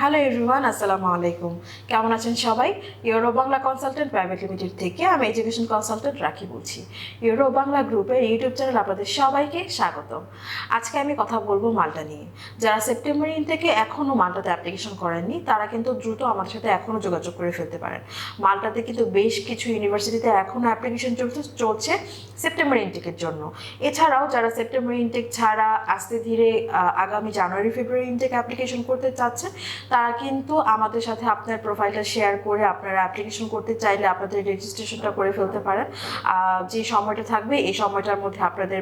Hello everyone আসসালামু আলাইকুম। কেমন আছেন সবাই? Euro Bangla consultant private limited থেকে আমি এডুকেশন কনসালটেন্ট রাখি বলছি। ইউরো বাংলা গ্রুপের ইউটিউব চ্যানেল আপনাদের সবাইকে স্বাগতম। আজকে আমি কথা বলব মালটা নিয়ে। যারা সেপ্টেম্বর ইন থেকে এখনও মালটাতে অ্যাপ্লিকেশন করেননি, তারা কিন্তু দ্রুত আমার সাথে এখনও যোগাযোগ করে ফেলতে পারেন। মালটাতে কিন্তু বেশ কিছু ইউনিভার্সিটিতে এখনও অ্যাপ্লিকেশন চলছে চলছে সেপ্টেম্বর ইনটেকের জন্য। এছাড়াও যারা সেপ্টেম্বর ইনটেক ছাড়া আস্তে ধীরে আগামী জানুয়ারি ফেব্রুয়ারি ইনটেক অ্যাপ্লিকেশন করতে চাচ্ছেন তারা কিন্তু আমাদের সাথে আপনার প্রোফাইলটা শেয়ার করে আপনারা অ্যাপ্লিকেশন করতে চাইলে আপনাদের রেজিস্ট্রেশনটা করে ফেলতে পারেন। যে সময়টা থাকবে, এই সময়টার মধ্যে আপনাদের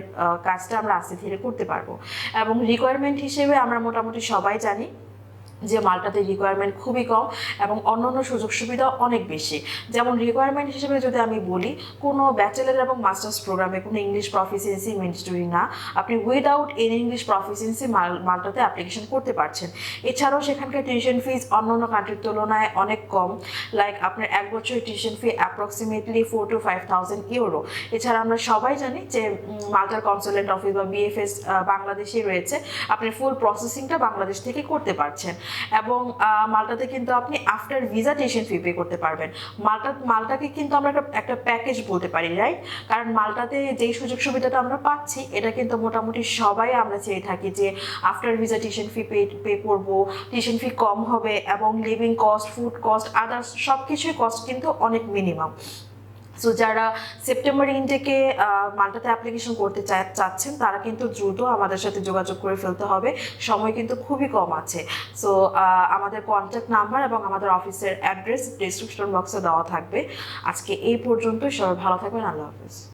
কাজটা আমরা আস্তে ধীরে করতে পারব। এবং রিকোয়ারমেন্ট হিসেবে আমরা মোটামুটি সবাই জানি। যে মালটাতে রিকোয়ারমেন্ট খুবই কম এবং অন্যান্য সুযোগ সুবিধা অনেক বেশি। যেমন রিকোয়ারমেন্ট হিসেবে যদি আমি বলি, কোনো ব্যাচেলার এবং মাস্টার্স প্রোগ্রামে কোনো ইংলিশ প্রফিসিয়েন্সি ম্যান্ডেটরি না। আপনি উইদাউট এন ইংলিশ প্রফিসিয়েন্সি মাল, মালটাতে অ্যাপ্লিকেশন করতে পারছেন। এছাড়াও সেখানকার টিউশন ফিজ অন্যান্য কান্ট্রির তুলনায় অনেক কম। লাইক আপনার এক বছরের tuition fee approximately four to five thousand euro এছাড়া আমরা সবাই জানি যে মাল্টার কনসুলেন্ট অফিস বা বিএফএস বাংলাদেশেই রয়েছে। আপনি ফুল প্রসেসিংটা বাংলাদেশ থেকে করতে পারছেন। এবং মালটাতে কিন্তু আপনি after visa tuition fee pay করতে পারবেন। মালটা, মালটাকে কিন্তু আমরা একটা একটা প্যাকেজ বলতে পারি রাইট কারণ মালটাতে যেই সুযোগ সুবিধাটা আমরা পাচ্ছি, এটা কিন্তু মোটামুটি সবাই আমরা চেয়ে থাকি যে after visa tuition fee pay pay করব টিউশন ফি কম হবে এবং living cost food cost others সব কিছুই কস্ট কিন্তু অনেক মিনিমাম সো যারা সেপ্টেম্বর ইনটেকে মাল্টাতে অ্যাপ্লিকেশন করতে চাচ্ছেন, তারা কিন্তু দ্রুত আমাদের সাথে যোগাযোগ করে ফেলতে হবে। সময় কিন্তু খুবই কম আছে। সো আমাদের কন্ট্যাক্ট নাম্বার এবং আমাদের অফিসের অ্যাড্রেস ডিসক্রিপশন বক্সে দেওয়া থাকবে। আজকে এই পর্যন্তই। সবাই ভালো থাকবেন। আল্লাহ হাফিজ।